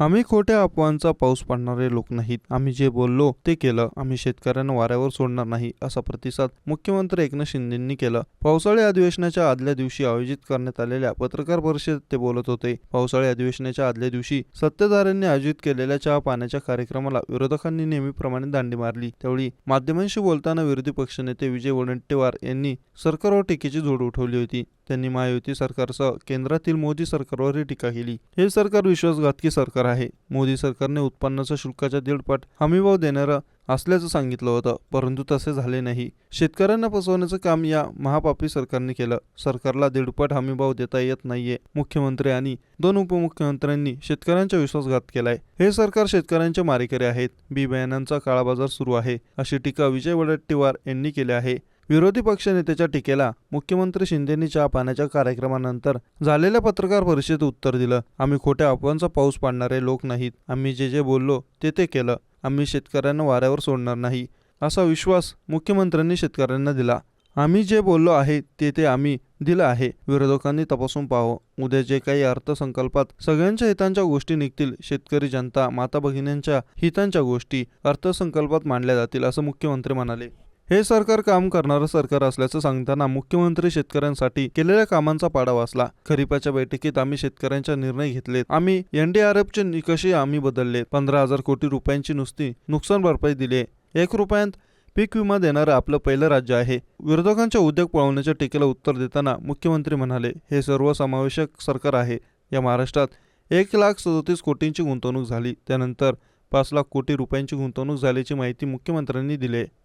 आम्ही खोट्या अफवांचा पाऊस पाडणारे लोक नाहीत. आम्ही जे बोललो ते केलं. आम्ही शेतकऱ्यांना वाऱ्यावर सोडणार नाही असा प्रतिसाद मुख्यमंत्री एकनाथ शिंदेंनी केला. पावसाळी अधिवेशनाच्या आदल्या दिवशी आयोजित करण्यात आलेल्या पत्रकार परिषदेत ते बोलत होते. पावसाळी अधिवेशनाच्या आदल्या दिवशी सत्ताधाऱ्यांनी आयोजित केलेल्या चहा पाण्याच्या कार्यक्रमाला विरोधकांनी नेहमीप्रमाणे दांडी मारली. त्यावेळी माध्यमांशी बोलताना विरोधी पक्षनेते विजय वडेट्टीवार यांनी सरकारवर टीकेची झोड उठवली होती. त्यांनी महायुती सरकारसह केंद्रातील मोदी सरकारवरही टीका केली. हे सरकार विश्वासघातकी सरकार आहे. मोदी सरकारने उत्पन्नाच्या शुल्काच्या दीडपट हमीभाव देणारं असल्याचं सांगितलं होतं. परंतु तसे झाले नाही. शेतकऱ्यांना फसवण्याचं काम या महापापी सरकारने केलं. सरकारला दीडपट हमीभाव देता येत नाहीये. मुख्यमंत्री आणि दोन उपमुख्यमंत्र्यांनी शेतकऱ्यांचा विश्वासघात केलाय. हे सरकार शेतकऱ्यांचे मारेकरी आहेत. बी बियाण्यांचा काळाबाजार सुरू आहे. अशी टीका विजय वडेट्टीवार यांनी केली आहे. विरोधी पक्षनेत्याच्या टीकेला मुख्यमंत्री शिंदेंनी चहा पाण्याच्या कार्यक्रमानंतर झालेल्या पत्रकार परिषदेत उत्तर दिलं. आम्ही खोट्या अफवांचा पाऊस पाडणारे लोक नाहीत. आम्ही जे जे बोललो ते ते केलं. आम्ही शेतकऱ्यांना वाऱ्यावर सोडणार नाही. असा विश्वास मुख्यमंत्र्यांनी शेतकऱ्यांना दिला. आम्ही जे बोललो आहे ते ते आम्ही दिलं आहे. विरोधकांनी तपासून पाहो उद्या जे काही अर्थसंकल्पात सगळ्यांच्या हितांच्या गोष्टी निघतील शेतकरी जनता माता भगिनींच्या हितांच्या गोष्टी अर्थसंकल्पात मांडल्या जातील असं मुख्यमंत्री म्हणाले. हे सरकार काम करणारं सरकार असल्याचं सांगताना मुख्यमंत्री शेतकऱ्यांसाठी केलेल्या कामांचा पाडा वाचला. खरीपाच्या बैठकीत आम्ही शेतकऱ्यांच्या निर्णय घेतलेत. आम्ही एनडीआरएफचे निकषही आम्ही बदलले पंधरा हजार कोटी रुपयांची नुसती नुकसान भरपाई दिली एक रुपयांत पीक विमा देणारं आपलं पहिलं राज्य आहे. विरोधकांच्या उद्योग पळवण्याच्या टीकेला उत्तर देताना मुख्यमंत्री म्हणाले हे सर्वसमावेशक सरकार आहे. या महाराष्ट्रात एक लाख सदोतीस कोटींची गुंतवणूक झाली. त्यानंतर पाच लाख कोटी रुपयांची गुंतवणूक झाल्याची माहिती मुख्यमंत्र्यांनी दिली आहे.